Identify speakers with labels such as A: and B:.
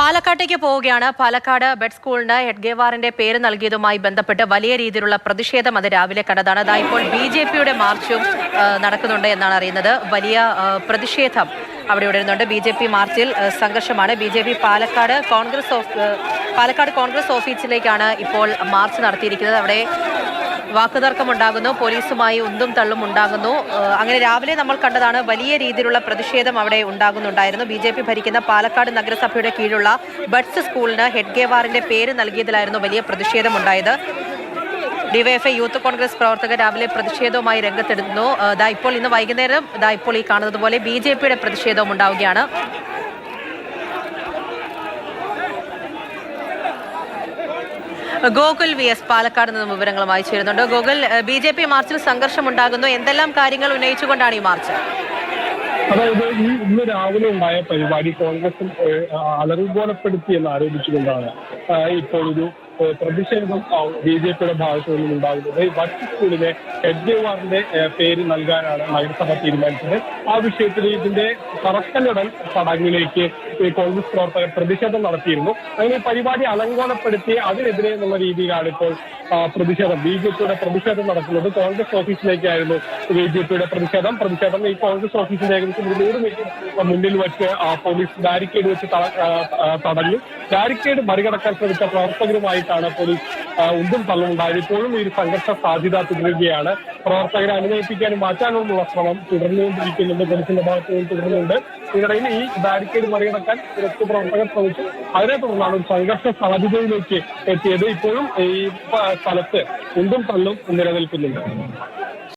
A: പാലക്കാട്ടേക്ക് പോവുകയാണ്. പാലക്കാട് ബെഡ് സ്കൂളിന് ഹെഡ്ഗേവാറിന്റെ പേര് നൽകിയതുമായി ബന്ധപ്പെട്ട് വലിയ രീതിയിലുള്ള പ്രതിഷേധം അത് രാവിലെ കണ്ടതാണ്. അതാ ഇപ്പോൾ ബി ജെ പിയുടെ മാർച്ചും നടക്കുന്നുണ്ട് എന്നാണ് അറിയുന്നത്. വലിയ പ്രതിഷേധം അവിടെ ഉയരുന്നുണ്ട്. ബി ജെ പി മാർച്ചിൽ സംഘർഷമാണ്. B J P Palakkad Congress Palakkad Congress ഓഫീസിലേക്കാണ് ഇപ്പോൾ മാർച്ച് നടത്തിയിരിക്കുന്നത്. അവിടെ വാക്കുതർക്കം ഉണ്ടാകുന്നു പോലീസുമായി ഉന്തും തള്ളും ഉണ്ടാകുന്നു. അങ്ങനെ രാവിലെ നമ്മൾ കണ്ടതാണ് വലിയ രീതിയിലുള്ള പ്രതിഷേധം അവിടെ ഉണ്ടാകുന്നുണ്ടായിരുന്നു. ബി ജെ പി ഭരിക്കുന്ന പാലക്കാട് നഗരസഭയുടെ കീഴിലുള്ള ബഡ്സ് സ്കൂളിന് ഹെഡ്ഗേവാറിന്റെ പേര് നൽകിയതിലായിരുന്നു വലിയ പ്രതിഷേധം ഉണ്ടായത് ഡിവൈഎഫ്ഐ യൂത്ത് കോൺഗ്രസ് പ്രവർത്തകർ രാവിലെ പ്രതിഷേധവുമായി രംഗത്തെടുക്കുന്നു. ഇതാ ഇപ്പോൾ ഇന്ന് വൈകുന്നേരം ഇതാ ഇപ്പോൾ ഈ കാണുന്നത് പോലെ ബി ജെ പിയുടെ പ്രതിഷേധവും ഉണ്ടാവുകയാണ്. ഗോകുൽ വി എസ് പാലക്കാട് നിന്നും വിവരങ്ങളുമായി ചേരുന്നുണ്ട്. ഗോകുൽ ബി ജെ പി മാർച്ചിൽ സംഘർഷം ഉണ്ടാകുന്നു എന്തെല്ലാം കാര്യങ്ങൾ ഉന്നയിച്ചുകൊണ്ടാണ് ഈ മാർച്ച്?
B: അതായത് ഈ ഇന്ന് രാവിലെ ഉണ്ടായ പരിപാടി കോൺഗ്രസിൽ അലറുബോധപ്പെടുത്തി എന്ന് ആരോപിച്ചുകൊണ്ടാണ് ഇപ്പോൾ ഒരു പ്രതിഷേധം ബി ജെ പിയുടെ ഭാഗത്തു നിന്നും ഉണ്ടാകുന്നത്. വട്ടി ഭക്തി സ്കൂളിലെ എഡ്ജേവാറിന്റെ പേര് നൽകാനാണ് നഗരസഭ തീരുമാനിച്ചത്. ആ വിഷയത്തിൽ ഇതിന്റെ തറക്കല്ലിടൽ ചടങ്ങിലേക്ക് കോൺഗ്രസ് പ്രവർത്തകർ പ്രതിഷേധം നടത്തിയിരുന്നു. അങ്ങനെ പരിപാടി അലങ്കോലപ്പെടുത്തി അതിനെതിരെ എന്നുള്ള രീതിയിലാണ് ഇപ്പോൾ പ്രതിഷേധം. ബി ജെ പിയുടെ പ്രതിഷേധം നടക്കുന്നത് കോൺഗ്രസ് ഓഫീസിലേക്കായിരുന്നു ബി ജെ പിയുടെ പ്രതിഷേധം. പ്രതിഷേധം ഈ കോൺഗ്രസ് ഓഫീസിന്റെ ഏകദേശം ഒരു മീറ്റർ മുന്നിൽ വെച്ച് പോലീസ് ബാരിക്കേഡ് വെച്ച് തടഞ്ഞു. ബാരിക്കേഡ് മറികടക്കാൻ ശ്രമിച്ച പ്രവർത്തകരുമായിട്ടാണ് പോലീസ് ആ, ഉന്തും തള്ളുണ്ടായത് ഇപ്പോഴും ഈ സംഘർഷ സാധ്യത തുടരുകയാണ്. പ്രവർത്തകരെ അനുനയിപ്പിക്കാനും മാറ്റാനുമുള്ള ശ്രമം തുടർന്നുകൊണ്ടിരിക്കുന്നുണ്ട്. പോലീസിന്റെ ഭാഗത്തു നിന്ന് തുടരുന്നുണ്ട്. ഇതിനിടയിൽ ഈ ബാരിക്കേഡ് മറികടക്കാൻ സുരക്ഷ പ്രവർത്തകർ ശ്രമിച്ചു. അതിനെ തുടർന്നാണ് ഒരു സംഘർഷ സാധ്യതയിലേക്ക് എത്തിയത്. ഇപ്പോഴും ഈ സ്ഥലത്ത് ഉന്തും തള്ളും നിലനിൽക്കുന്നുണ്ട്.